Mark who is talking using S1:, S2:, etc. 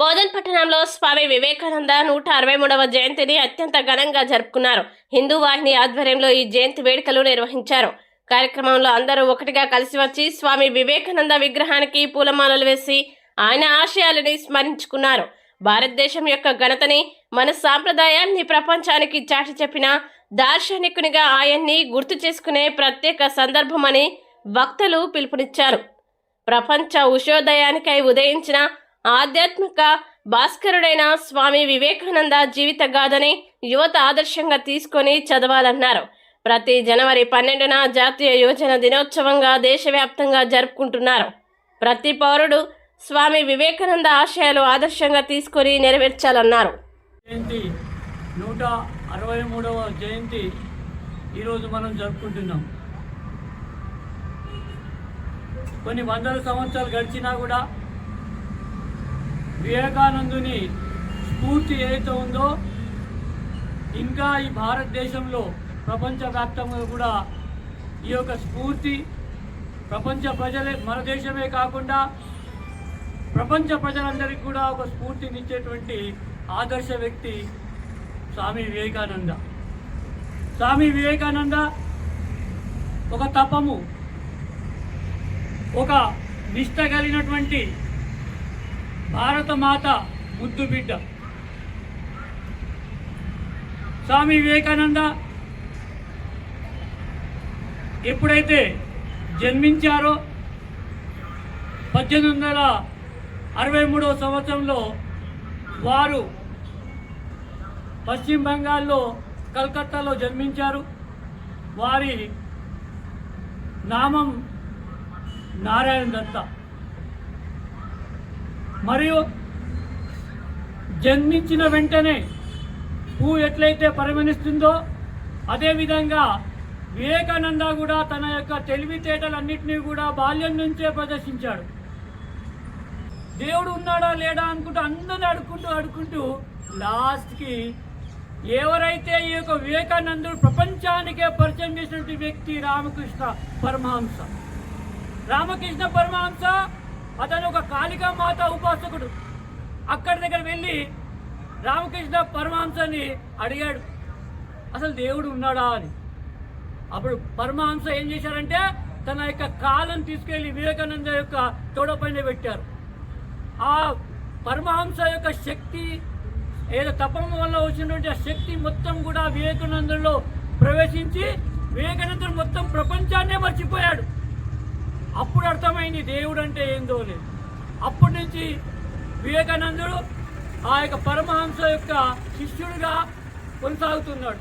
S1: బోధన్ పట్టణంలో స్వామి వివేకానంద నూట అరవై మూడవ జయంతిని అత్యంత ఘనంగా జరుపుకున్నారు. హిందూ వాహిని ఆధ్వర్యంలో ఈ జయంతి వేడుకలు నిర్వహించారు. కార్యక్రమంలో అందరూ ఒకటిగా కలిసి వచ్చి స్వామి వివేకానంద విగ్రహానికి పూలమాలలు వేసి ఆయన ఆశయాలని స్మరించుకున్నారు. భారతదేశం యొక్క ఘనతని మన సాంప్రదాయాన్ని ప్రపంచానికి చాటి చెప్పిన దార్శనికునిగా ఆయన్ని గుర్తు చేసుకునే ప్రత్యేక సందర్భమని వక్తలు పిలుపునిచ్చారు. ప్రపంచ ఉషోదయానికై ఉదయించిన ఆధ్యాత్మిక భాస్కరుడైన స్వామి వివేకానంద జీవిత గాథని యువత ఆదర్శంగా తీసుకొని చదవాలన్నారు. ప్రతి జనవరి పన్నెండున జాతీయ యువజన దినోత్సవంగా దేశవ్యాప్తంగా జరుపుకుంటున్నారు. ప్రతి పౌరుడు స్వామి వివేకానంద ఆశయాలు ఆదర్శంగా తీసుకొని నెరవేర్చాలన్నారు.
S2: జయంతి నూట అరవై మూడవ జయంతి ఈరోజు మనం జరుపుకుంటున్నాం. కొన్ని వందల సంవత్సరాలు గడిచినా కూడా వివేకానందుని స్ఫూర్తి ఏదైతే ఉందో ఇంకా ఈ భారతదేశంలో ప్రపంచవ్యాప్తంగా కూడా ఈ యొక్క స్ఫూర్తి ప్రపంచ ప్రజలే మన దేశమే కాకుండా ప్రపంచ ప్రజలందరికీ కూడా ఒక స్ఫూర్తినిచ్చేటువంటి ఆదర్శ వ్యక్తి స్వామి వివేకానంద. స్వామి వివేకానంద ఒక తపము ఒక నిష్ట కలిగినటువంటి భారత మాత ముద్దు బిడ్డ. స్వామి వివేకానంద ఎప్పుడైతే జన్మించారో పద్దెనిమిది వందల అరవై మూడవ సంవత్సరంలో వారు పశ్చిమ బెంగాల్లో కలకత్తాలో జన్మించారు. వారి నామం నారాయణ దత్త మరియు జన్మించిన వెంటనే పువ్వు ఎట్లయితే పరిగణిస్తుందో అదేవిధంగా వివేకానంద కూడా తన యొక్క తెలివితేటలన్నింటినీ కూడా బాల్యం నుంచే ప్రదర్శించాడు. దేవుడు ఉన్నాడా లేడా అనుకుంటూ అందరిని అడుక్కుంటూ అడుక్కుంటూ లాస్ట్కి ఎవరైతే ఈ యొక్క వివేకానందుడు ప్రపంచానికే పరిచయం చేసినటువంటి వ్యక్తి రామకృష్ణ పరమహంస. రామకృష్ణ పరమహంస అతను ఒక కాళికా మాత ఉపాసకుడు. అక్కడి దగ్గర వెళ్ళి రామకృష్ణ పరమహంసని అడిగాడు. అసలు దేవుడు ఉన్నాడా? అని. అప్పుడు పరమహంస ఏం చేశారంటే తన యొక్క కాలం తీసుకెళ్ళి వివేకానంద యొక్క తోడపైన పెట్టారు. ఆ పరమహంస యొక్క శక్తి ఏదో తపం వల్ల వచ్చినటువంటి ఆ శక్తి మొత్తం కూడా వివేకానందంలో ప్రవేశించి వివేకానందుడు మొత్తం ప్రపంచాన్నే మర్చిపోయాడు. అర్థమైంది దేవుడు అంటే ఏందో లేదు. అప్పటి నుంచి వివేకానందుడు ఆ యొక్క పరమహంస యొక్క శిష్యుడిగా కొనసాగుతున్నాడు.